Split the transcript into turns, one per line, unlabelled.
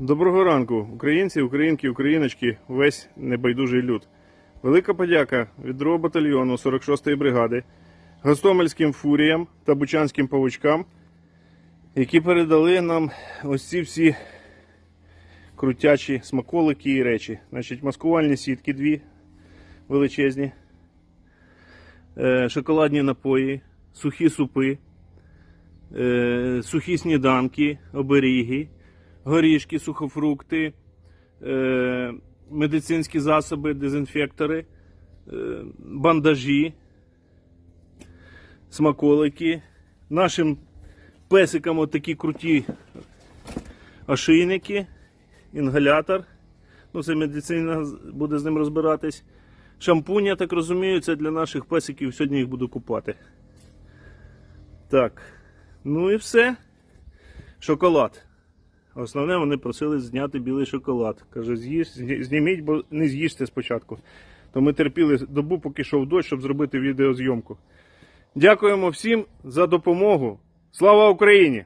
Доброго ранку, українці, українки, україночки, весь небайдужий люд. Велика подяка від 2 батальйону 46-ї бригади, Гостомельським фуріям та Бучанським павучкам, які передали нам ось ці всі крутячі смаколики і речі. Значить, маскувальні сітки дві величезні, е, шоколадні напої, сухі супи, е, сухі сніданки, оберіги горішки, сухофрукти, е, медицинські засоби, дезінфектори, е, бандажі, смаколики. Нашим песикам отакі круті ошейники, інгалятор. Ну, це медицина буде з ним розбиратись. Шампунь, я так розумію, це для наших песиків. Сьогодні їх буду купати. Так. Ну і все. Шоколад. Основне, вони просили зняти білий шоколад. Каже, з'їсть, зніміть, бо не з'їжте спочатку. То ми терпіли добу, поки йшов дощ, щоб зробити відеозйомку. Дякуємо всім за допомогу. Слава Україні!